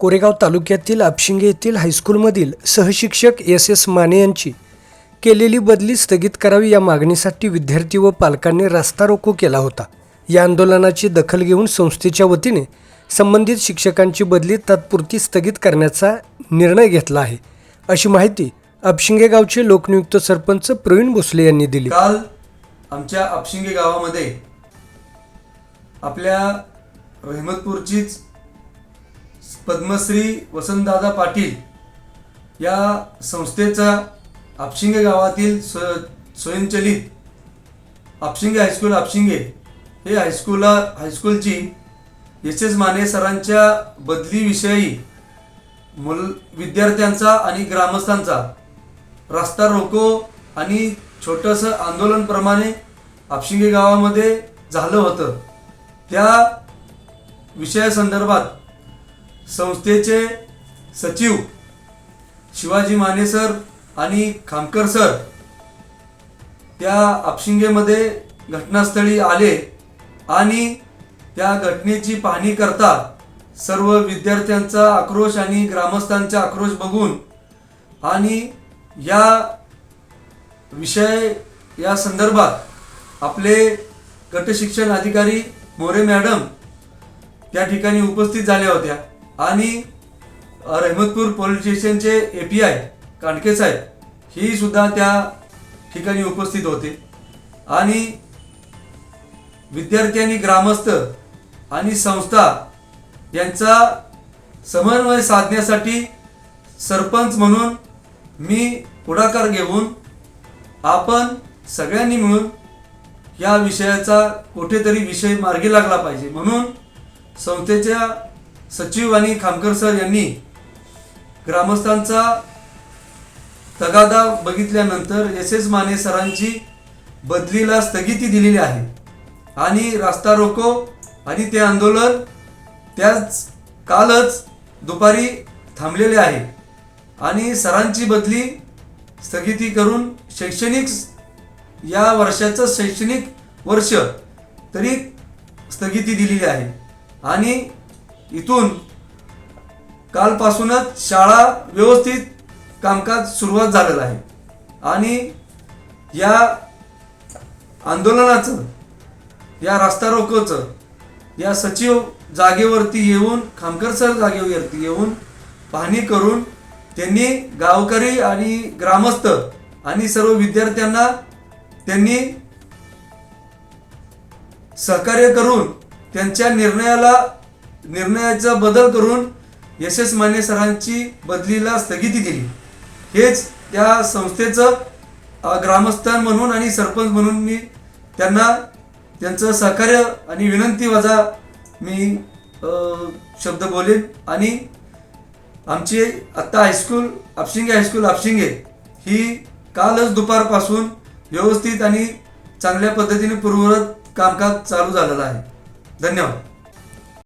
कोरेगाव तालुक्यातील आपशिंगे येथील हायस्कूलमधील सहशिक्षक एस एस माने यांची केलेली बदली स्थगित करावी या मागणीसाठी विद्यार्थी व पालकांनी रास्ता रोको केला होता. या आंदोलनाची दखल घेऊन संस्थेच्या वतीने संबंधित शिक्षकांची बदली तात्पुरती स्थगित करण्याचा निर्णय घेतला आहे. अशी माहिती अपशिंगे गावचे लोकनियुक्त सरपंच प्रवीण भोसले यांनी दिली. काल आमच्या अपशिंगे गावामध्ये आपल्या रहमतपूरचीच पद्मश्री वसंतदादा पाटील या संस्थेचा आपशिंगे गावातील स्व स्वयंचलित आपशिंगे हायस्कूल आपशिंगे हे हायस्कूलला हायस्कूलची एस एस माने सरांच्या बदलीविषयी मुल विद्यार्थ्यांचा आणि ग्रामस्थांचा रास्ता रोको आणि छोटंसं आंदोलनप्रमाणे आपशिंगे गावामध्ये झालं होतं. त्या विषयासंदर्भात संस्थेचे सचिव शिवाजी माने सर आणि खामकर सर त्या आपशिंगेमध्ये घटनास्थळी आले आणि त्या घटनेची पाहणी करता सर्व विद्यार्थ्यांचा आक्रोश आणि ग्रामस्थांचा आक्रोश बघून आणि या विषय या संदर्भात आपले गटशिक्षण अधिकारी मोरे मॅडम त्या ठिकाणी उपस्थित झाल्या होत्या. आणि रहमतपूर पोलीस स्टेशनचे ए पी आय कांडके साहेब ही सुद्धा त्या ठिकाणी उपस्थित होते. आणि विद्यार्थी आणि ग्रामस्थ आणि संस्था यांचा समन्वय साधण्यासाठी सरपंच म्हणून मी पुढाकार घेऊन आपण सगळ्यांनी मिळून या विषयाचा कुठेतरी विषय मार्गी लागला पाहिजे. म्हणून संस्थेच्या सचिव आणि खामकर सर यांनी ग्रामस्थांचा तगादा बघितल्यानंतर एस एस माने सरांची बदलीला स्थगिती दिलेली आहे. आणि रास्ता रोको आणि ते आंदोलन त्याच कालच दुपारी थांबलेले आहे. आणि सरांची बदली स्थगिती करून शैक्षणिक या वर्षाचं शैक्षणिक वर्ष तरी स्थगिती दिलेली आहे. आणि इथून कालपासूनच शाळा व्यवस्थित कामकाज सुरुवात झालेलं आहे. आणि या आंदोलनाचं या रस्ता रोकोचं या सचिव जागेवरती येऊन खामकर सर जागेवरती येऊन पाहणी करून त्यांनी गावकरी आणि ग्रामस्थ आणि सर्व विद्यार्थ्यांना त्यांनी सहकार्य करून त्यांच्या निर्णयाला निर्णयाचा बदल करून एस एस माने सरांची बदलीला स्थगिती दिली. हेच त्या संस्थेचं ग्रामस्थान म्हणून आणि सरपंच म्हणून मी त्यांना त्यांचं सहकार्य आणि विनंती वजा मी शब्द बोलेन. आणि आमची आत्ता हायस्कूल आपशिंगे हायस्कूल आपशिंगे ही कालच दुपारपासून व्यवस्थित आणि चांगल्या पद्धतीने पूर्ववत कामकाज चालू झालेलं आहे. धन्यवाद.